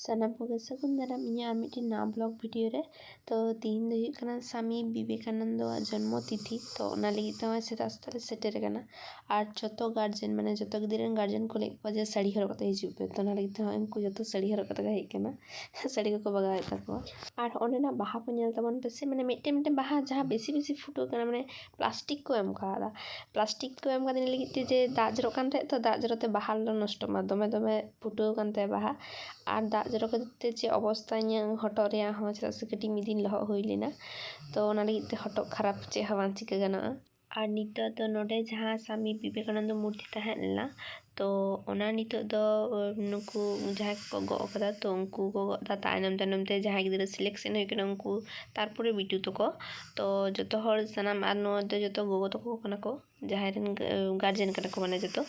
ᱥᱟᱱᱟᱢ ᱠᱚᱜᱮ ᱥᱟᱹᱜᱩᱱ ᱫᱟᱨᱟᱢ ᱤᱧᱟᱹᱜ ᱟᱨ ᱢᱤᱫᱴᱮᱱ ᱱᱟᱣᱟ ᱵᱞᱚᱜ ᱵᱷᱤᱰᱤᱭᱳ ᱨᱮ ᱛᱚ ᱛᱤᱦᱤᱧ ᱫᱚ ᱦᱩᱭᱩᱜ ᱠᱟᱱᱟ ᱥᱟᱢᱤ ᱵᱤᱵᱮᱠᱟᱱᱚᱱᱫᱚᱣᱟᱜ ᱡᱚᱱᱢᱚ ᱛᱤᱛᱷᱤ ᱛᱚ ᱚᱱᱟ ᱞᱟᱹᱜᱤᱫ ᱛᱮ ᱦᱚᱸᱜᱼᱚᱭ ᱥᱮᱛᱟᱜ ᱥᱮᱛᱟᱜ ᱞᱮ ᱥᱮᱴᱮᱨ ᱟᱠᱟᱱᱟ ᱟᱨ ᱡᱚᱛᱚ ᱜᱟᱨᱡᱮᱱ ᱢᱟᱱᱮ ᱡᱚᱛᱚ ᱜᱤᱫᱽᱨᱟᱹ ᱨᱮᱱ ᱜᱟᱨᱡᱮᱱ ᱠᱚ ᱞᱟᱹᱭᱮᱫ ᱠᱚᱣᱟ ᱡᱮ ᱥᱟᱹᱲᱤ ᱦᱚᱨᱚᱜ ᱠᱟᱛᱮ ᱦᱤᱡᱩᱜ ᱯᱮ ᱛᱚ ᱚᱱᱟ ᱞᱟᱹᱜᱤᱫ ᱛᱮ ᱦᱚᱸᱜᱼᱚᱭ ᱩᱱᱠᱩ ᱡᱚᱛᱚ ᱥᱟᱹᱲᱤ ᱦᱚᱨᱚᱜ ᱠᱟᱛᱮ ᱠᱚ ᱦᱮᱡ ᱟᱠᱟᱱᱟ ᱥᱟᱹᱲᱤ ᱠᱚᱠᱚ ᱵᱟᱜᱟᱣᱮᱫ ᱛᱟᱠᱚᱣᱟ ᱟᱨ ᱚᱸᱰᱮᱱᱟᱜ ᱵᱟᱦᱟ ᱠᱚ ᱧᱮᱞ ᱛᱟᱵᱚᱱ ᱯᱮᱥᱮ ᱢᱟᱱᱮ ᱢᱤᱫᱴᱮᱱ ᱢᱤᱫᱴᱮᱱ ᱵᱟᱦᱟ ᱡᱟᱦᱟᱸ ᱵᱮᱥᱤ ᱵᱮᱥᱤ ᱯᱷᱩᱴᱟᱹᱣ ᱠᱟᱱᱟ ᱢᱟᱱᱮ ᱯᱞᱟᱥᱴᱤᱠ ᱠᱚ ᱮᱢ ᱠᱟᱣᱫᱟ ᱯᱞᱟᱥᱴᱤᱠ ᱠᱚ ᱮᱢ ᱠᱟᱫᱟ ᱤᱱᱟᱹ ᱞᱟᱹᱜᱤᱫ ᱛᱮ ᱡᱮ ᱫᱟᱜ ᱡᱚᱨᱚᱜ ᱠᱟᱱ ᱛᱟᱦᱮᱸᱫ ᱛᱚ ᱫᱟᱜ ᱡᱚᱨᱚ ᱛᱮ ᱵᱟᱦᱟ ᱟᱞᱚ ᱱᱚᱥᱴᱚᱜ ᱢᱟ ᱫᱚᱢᱮ ᱫᱚᱢᱮ ᱯᱷᱩᱴᱟᱹᱣ ᱠᱟᱱ ᱛᱟᱭᱟ ᱵᱟᱦᱟ ᱟᱨ ᱫᱟᱜ ᱡᱚᱨᱚ ᱠᱷᱟᱹᱛᱤᱨ ᱛᱮ ᱪᱮᱫ ᱚᱵᱚᱥᱛᱟ ᱤᱧᱟᱹᱜ ᱦᱚᱴᱚᱜ ᱨᱮᱭᱟᱜ ᱦᱚᱸ ᱪᱮᱫᱟᱜ ᱥᱮ ᱠᱟᱹᱴᱤᱡ ᱢᱤᱫ ᱫᱤᱱ ᱞᱚᱦᱚᱫ ᱦᱩᱭ ᱞᱮᱱᱟ ᱛᱚ ᱚᱱᱟ ᱞᱟᱹᱜᱤᱫ ᱛᱮ ᱦᱚᱴᱚᱜ ᱠᱷᱟᱨᱟᱯ ᱪᱮᱫ ᱦᱚᱸ ᱵᱟᱝ ᱪᱤᱠᱟᱹ ᱜᱟᱱᱚᱜᱼᱟ ᱟᱨ ᱱᱤᱛᱚᱜ ᱫᱚ ᱱᱚᱰᱮ ᱡᱟᱦᱟᱸ ᱥᱟᱢᱤ ᱵᱤᱵᱮᱠᱟᱱᱚᱱᱫᱚ ᱢᱩᱨᱛᱤ ᱛᱟᱦᱮᱸ ᱞᱮᱱᱟ ᱛᱚ ᱚᱱᱟ ᱱᱤᱛᱚᱜ ᱫᱚ ᱱᱩᱠᱩ ᱡᱟᱦᱟᱸᱭ ᱠᱚ ᱜᱚᱜ ᱟᱠᱟᱫᱟ ᱛᱚ ᱩᱱᱠᱩ ᱠᱚ ᱜᱚᱜ ᱮᱫᱟ ᱛᱟᱭᱱᱚᱢ ᱛᱟᱭᱱᱚᱢ ᱛᱮ ᱡᱟᱦᱟᱸᱭ ᱜᱤᱫᱽᱨᱟᱹ ᱥᱤᱞᱮᱠᱥᱮᱱ ᱦᱩᱭ ᱠᱟᱱᱟ ᱩᱱᱠᱩ ᱛᱟᱨᱯᱚᱨᱮ ᱵᱤᱴᱩ ᱛᱟᱠᱚ ᱛᱚ ᱡᱚᱛᱚ ᱦᱚᱲ ᱥᱟᱱᱟᱢ ᱟᱨ ᱱᱚᱣᱟ ᱫᱚ ᱡᱚᱛᱚ ᱜᱚᱜᱚ ᱛᱟᱠᱚ ᱠᱟᱱᱟ ᱠᱚ ᱡᱟᱦᱟᱸᱭ ᱨᱮᱱ ᱜᱟᱨᱡᱮᱱ ᱠᱟᱱᱟ ᱠᱚ ᱢᱟᱱᱮ ᱡᱚᱛᱚ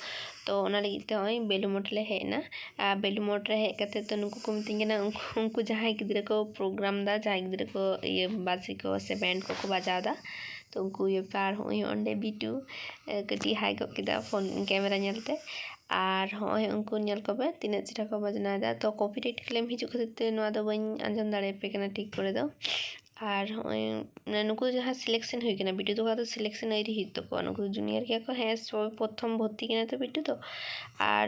ᱛᱚ ᱚᱱᱟ ᱞᱟᱹᱜᱤᱫ ᱛᱮ ᱱᱚᱜᱼᱚᱭ ᱵᱮᱞᱩ ᱢᱚᱴ ᱞᱮ ᱦᱮᱡ ᱮᱱᱟ ᱟᱨ ᱵᱮᱞᱩ ᱢᱚᱴ ᱨᱮ ᱦᱮᱡ ᱠᱟᱛᱮ ᱛᱚ ᱱᱩᱠᱩ ᱠᱚ ᱢᱤᱛᱟᱹᱧ ᱠᱟᱱᱟ ᱩᱱᱠᱩ ᱩᱱᱠᱩ ᱡᱟᱦᱟᱸᱭ ᱜᱤᱫᱽᱨᱟᱹ ᱠᱚ ᱯᱨᱳᱜᱨᱟᱢ ᱮᱫᱟ ᱡᱟᱦᱟᱸᱭ ᱜᱤᱫᱽᱨᱟᱹ ᱠᱚ ᱤᱭᱟᱹ ᱵᱟᱥᱤ ᱠᱚ ᱥᱮ ᱵᱮᱱᱰ ᱠᱚᱠᱚ ᱵᱟᱡᱟᱣ ᱮᱫᱟ ᱛᱚ ᱩᱱᱠᱩ ᱵᱮᱯᱟᱨ ᱦᱚᱸᱜᱼᱚᱭ ᱚᱸᱰᱮ ᱵᱤᱴᱩ ᱠᱟᱹᱴᱤᱡ ᱦᱟᱭ ᱜᱚᱫ ᱠᱮᱫᱟ ᱯᱷᱳᱱ ᱠᱮᱢᱮᱨᱟ ᱧᱮᱞᱛᱮ ᱟᱨ ᱦᱚᱸᱜᱼᱚᱭ ᱩᱱᱠᱩ ᱧᱮᱞ ᱠᱚᱯᱮ ᱛᱤᱱᱟᱹᱜ ᱪᱮᱦᱨᱟ ᱠᱚ ᱵᱟᱡᱽᱱᱟᱭᱮᱫᱟ ᱛᱚ ᱠᱚᱯᱤᱨᱟᱭᱤᱴ ᱠᱞᱮᱢ ᱦᱤᱡᱩᱜ ᱠᱷᱟᱹᱛᱤᱨ ᱛᱮ ᱱᱚᱣᱟ ᱫᱚ ᱵᱟᱹᱧ ᱟᱸᱡᱚᱢ ᱫᱟᱲᱮᱭᱟᱯᱮ ᱠᱟᱱᱟ ᱴᱷᱤᱠ ᱠᱚᱨᱮ ᱫᱚ ᱟᱨ ᱦᱚᱸᱜᱼᱚᱭ ᱱᱩᱠᱩ ᱡᱟᱦᱟᱸ ᱥᱤᱞᱮᱠᱥᱮᱱ ᱦᱩᱭ ᱠᱟᱱᱟ ᱵᱤᱴᱩ ᱛᱟᱠᱚᱣᱟᱜ ᱫᱚ ᱥᱤᱞᱮᱠᱥᱮᱱ ᱟᱹᱣᱨᱤ ᱦᱩᱭᱩᱜ ᱛᱟᱠᱚᱣᱟ ᱱᱩᱠᱩ ᱫᱚ ᱡᱩᱱᱤᱭᱟᱨ ᱜᱮᱭᱟ ᱠᱚ ᱦᱮᱸ ᱥᱚᱵ ᱯᱨᱚᱛᱷᱚᱢ ᱵᱷᱚᱨᱛᱤ ᱠᱟᱱᱟ ᱛᱚ ᱵᱤᱴᱩ ᱫᱚ ᱟᱨ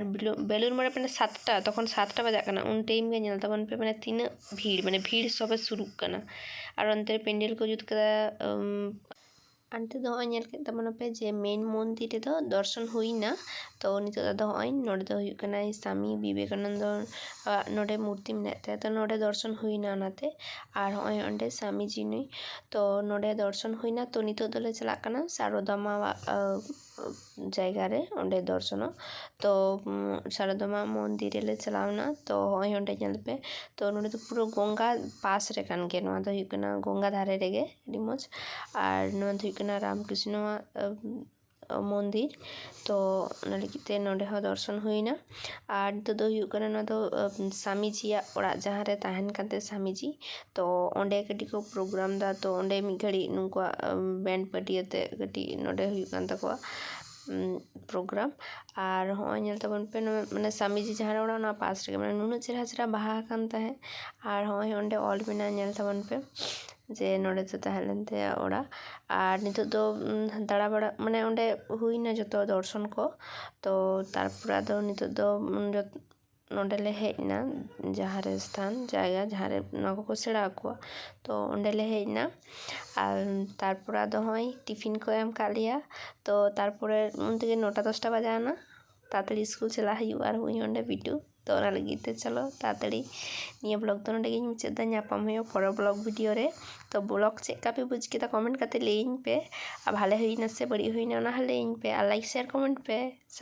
ᱵᱮᱞᱩᱨ ᱢᱚᱬᱮ ᱢᱟᱱᱮ ᱥᱟᱛᱴᱟ ᱛᱚᱠᱷᱚᱱ ᱥᱟᱛᱴᱟ ᱵᱟᱡᱟᱜ ᱠᱟᱱᱟ ᱩᱱ ᱴᱟᱭᱤᱢ ᱜᱮ ᱧᱮᱞ ᱛᱟᱵᱚᱱ ᱯᱮ ᱢᱟᱱᱮ ᱛᱤᱱᱟᱹᱜ ᱵᱷᱤᱲ ᱢᱟᱱᱮ ᱵᱷᱤᱲ ᱥᱚᱵᱮ ᱥᱩᱨᱩᱜ ᱠᱟᱱᱟ ᱟᱨ ᱚᱱᱛᱮ ᱨᱮ ᱯᱮᱱᱰᱮᱞ ᱠᱚ ᱡᱩᱛ ᱠᱟᱫᱟ ᱟᱨ ᱱᱤᱛᱚᱜ ᱫᱚ ᱦᱚᱸᱜᱼᱚᱭ ᱧᱮᱞ ᱠᱮᱫ ᱛᱟᱵᱚᱱᱟᱯᱮ ᱡᱮ ᱢᱮᱱ ᱢᱚᱱᱫᱤᱨ ᱨᱮᱫᱚ ᱫᱚᱨᱥᱚᱱ ᱦᱩᱭᱱᱟ ᱛᱚ ᱱᱤᱛᱚᱜ ᱫᱚ ᱦᱚᱸᱜᱼᱚᱭ ᱱᱚᱰᱮ ᱫᱚ ᱦᱩᱭᱩᱜ ᱠᱟᱱᱟᱭ ᱥᱟᱢᱤ ᱵᱤᱵᱮᱠᱟᱱᱚᱱᱫᱚ ᱱᱚᱰᱮ ᱢᱩᱨᱛᱤ ᱢᱮᱱᱟᱜ ᱛᱟᱭᱟ ᱛᱚ ᱱᱚᱰᱮ ᱫᱚᱨᱥᱚᱱ ᱦᱩᱭᱱᱟ ᱚᱱᱟᱛᱮ ᱟᱨ ᱦᱚᱸᱜᱼᱚᱭ ᱚᱸᱰᱮ ᱥᱟᱢᱤᱡᱤ ᱱᱩᱭ ᱛᱚ ᱱᱚᱰᱮ ᱫᱚᱨᱥᱚᱱ ᱦᱩᱭᱱᱟ ᱛᱚ ᱱᱤᱛᱚᱜ ᱫᱚᱞᱮ ᱪᱟᱞᱟᱜ ᱠᱟᱱᱟ ᱥᱟᱨᱚᱫᱟᱢᱟᱣᱟᱜ ᱡᱟᱭᱜᱟᱨᱮ ᱚᱸᱰᱮ ᱫᱚᱨᱥᱚᱱᱟ ᱛᱚ ᱥᱟᱨᱚᱫᱟ ᱢᱟ ᱢᱚᱱᱫᱤᱨ ᱨᱮᱞᱮ ᱪᱟᱞᱟᱣᱱᱟ ᱛᱚ ᱦᱚᱸᱜᱼᱚᱭ ᱚᱸᱰᱮ ᱧᱮᱞ ᱯᱮ ᱛᱚ ᱱᱚᱰᱮ ᱫᱚ ᱯᱩᱨᱟᱹ ᱜᱚᱝᱜᱟ ᱯᱟᱥ ᱨᱮ ᱠᱟᱱ ᱜᱮᱭᱟ ᱱᱚᱣᱟ ᱫᱚ ᱦᱩᱭᱩᱜ ᱠᱟᱱᱟ ᱜᱚᱝᱜᱟ ᱫᱷᱟᱨᱮ ᱨᱮᱜᱮ ᱟᱹᱰᱤ ᱢᱚᱡᱽ ᱟᱨ ᱱᱚᱣᱟ ᱫᱚ ᱦᱩᱭᱩᱜ ᱠᱟᱱᱟ ᱨᱟᱢᱠᱨᱤᱥᱱᱚᱣᱟᱜ ᱢᱚᱱᱫᱤᱨ ᱛᱚ ᱚᱱᱟ ᱞᱟᱹᱜᱤᱫ ᱛᱮ ᱱᱚᱰᱮ ᱦᱚᱸ ᱫᱚᱨᱥᱚᱱ ᱦᱩᱭᱱᱟ ᱟᱨ ᱱᱤᱛᱚᱜ ᱫᱚ ᱦᱩᱭᱩᱜ ᱠᱟᱱᱟ ᱱᱚᱣᱟ ᱫᱚ ᱥᱟᱢᱤᱡᱤᱭᱟᱜ ᱚᱲᱟᱜ ᱡᱟᱦᱟᱸ ᱨᱮ ᱛᱟᱦᱮᱱ ᱠᱟᱱ ᱛᱟᱦᱮᱸᱫ ᱥᱟᱢᱤᱡᱤ ᱛᱚ ᱚᱸᱰᱮ ᱠᱟᱹᱴᱤᱡ ᱠᱚ ᱯᱨᱳᱜᱨᱟᱢ ᱫᱟ ᱛᱚ ᱚᱸᱰᱮ ᱢᱤᱫ ᱜᱷᱟᱹᱲᱤᱡ ᱱᱩᱠᱩᱣᱟᱜ ᱵᱮᱱᱰ ᱯᱟᱹᱴᱤ ᱟᱛᱮᱫ ᱠᱟᱹᱴᱤᱡ ᱱᱚᱰᱮ ᱦᱩᱭᱩᱜ ᱠᱟᱱ ᱛᱟᱠᱚᱣᱟ ᱯᱨᱳᱜᱨᱟᱢ ᱟᱨ ᱦᱚᱸᱜᱼᱚᱭ ᱧᱮᱞ ᱛᱟᱵᱚᱱ ᱯᱮ ᱱᱚᱣᱟ ᱢᱟᱱᱮ ᱥᱟᱢᱤᱡᱤ ᱡᱟᱦᱟᱸᱨᱮ ᱚᱲᱟᱜ ᱚᱱᱟ ᱯᱟᱥ ᱨᱮᱜᱮ ᱢᱟᱱᱮ ᱱᱩᱱᱟᱹᱜ ᱪᱮᱨᱦᱟ ᱪᱮᱨᱦᱟ ᱵᱟᱦᱟ ᱟᱠᱟᱱ ᱛᱟᱦᱮᱸᱫ ᱟᱨ ᱦᱚᱸᱜᱼᱚᱭ ᱚᱸᱰᱮ ᱚᱞ ᱢᱮᱱᱟᱜᱼᱟ ᱧᱮᱞ ᱛᱟᱵᱚᱱ ᱯᱮ ᱡᱮ ᱱᱚᱸᱰᱮ ᱫᱚ ᱛᱟᱦᱮᱸ ᱞᱮᱱ ᱛᱟᱭᱟ ᱚᱲᱟᱜ ᱟᱨ ᱱᱤᱛᱳᱜ ᱫᱚ ᱫᱟᱬᱟ ᱵᱟᱲᱟ ᱢᱟᱱᱮ ᱚᱸᱰᱮ ᱦᱩᱭᱱᱟ ᱡᱚᱛᱚ ᱫᱚᱨᱥᱚᱱ ᱠᱚ ᱛᱚ ᱛᱟᱨᱯᱚᱨᱮ ᱟᱫᱚ ᱱᱤᱛᱳᱜ ᱫᱚ ᱱᱚᱰᱮᱞᱮ ᱦᱮᱡ ᱮᱱᱟ ᱡᱟᱦᱟᱸ ᱨᱮ ᱥᱛᱷᱟᱱ ᱡᱟᱭᱜᱟ ᱡᱟᱦᱟᱸ ᱨᱮ ᱱᱚᱣᱟ ᱠᱚᱠᱚ ᱥᱮᱬᱟ ᱟᱠᱚᱣᱟ ᱛᱚ ᱚᱸᱰᱮᱞᱮ ᱦᱮᱡ ᱮᱱᱟ ᱟᱨ ᱛᱟᱨᱯᱚᱨᱮ ᱟᱫᱚ ᱦᱚᱸᱜᱼᱚᱭ ᱴᱤᱯᱷᱤᱱ ᱠᱚ ᱮᱢ ᱟᱠᱟᱫ ᱞᱮᱭᱟ ᱛᱚ ᱛᱟᱨᱯᱚᱨᱮ ᱩᱱ ᱛᱮᱜᱮ ᱱᱚᱴᱟ ᱫᱚᱥᱴᱟ ᱵᱟᱡᱟᱣᱱᱟ ᱛᱟᱲᱟᱛᱟᱲᱤ ᱥᱠᱩᱞ ᱪᱟᱞᱟᱜ ᱦᱩᱭᱩᱜᱼᱟ ᱟᱨ ᱦᱚᱸᱜᱼᱚᱭ ᱚᱸᱰᱮ ᱵᱤᱴᱩ ᱛᱚ ᱚᱱᱟ ᱞᱟᱹᱜᱤᱫ ᱛᱮ ᱪᱚᱞᱚ ᱛᱟᱲᱟᱛᱟᱲᱤ ᱱᱤᱭᱟᱹ ᱵᱞᱚᱜ ᱫᱚ ᱱᱚᱰᱮ ᱜᱤᱧ ᱢᱩᱪᱟᱹᱫ ᱮᱫᱟ ᱧᱟᱯᱟᱢ ᱦᱩᱭᱩᱜᱼᱟ ᱯᱚᱨᱮᱨ ᱵᱞᱚᱜ ᱵᱷᱤᱰᱤᱭᱳ ᱨᱮ ᱛᱚ ᱵᱞᱚᱜ ᱪᱮᱫ ᱞᱮᱠᱟ ᱯᱮ ᱵᱩᱡᱽ ᱠᱮᱫᱟ ᱠᱚᱢᱮᱱᱴ ᱠᱟᱛᱮ ᱞᱟᱹᱭᱟᱹᱧ ᱯᱮ ᱟᱨ ᱵᱷᱟᱞᱮ ᱦᱩᱭᱱᱟ ᱥᱮ ᱵᱟᱹᱲᱤᱡ ᱦᱩᱭᱱᱟ ᱚᱱᱟ ᱦᱚᱸ ᱞᱟᱹᱭᱟᱹᱧ ᱯᱮ ᱟᱨ ᱞᱟᱭᱤᱠ ᱥᱮᱭᱟᱨ ᱠᱚᱢᱮᱱᱴ ᱯᱮ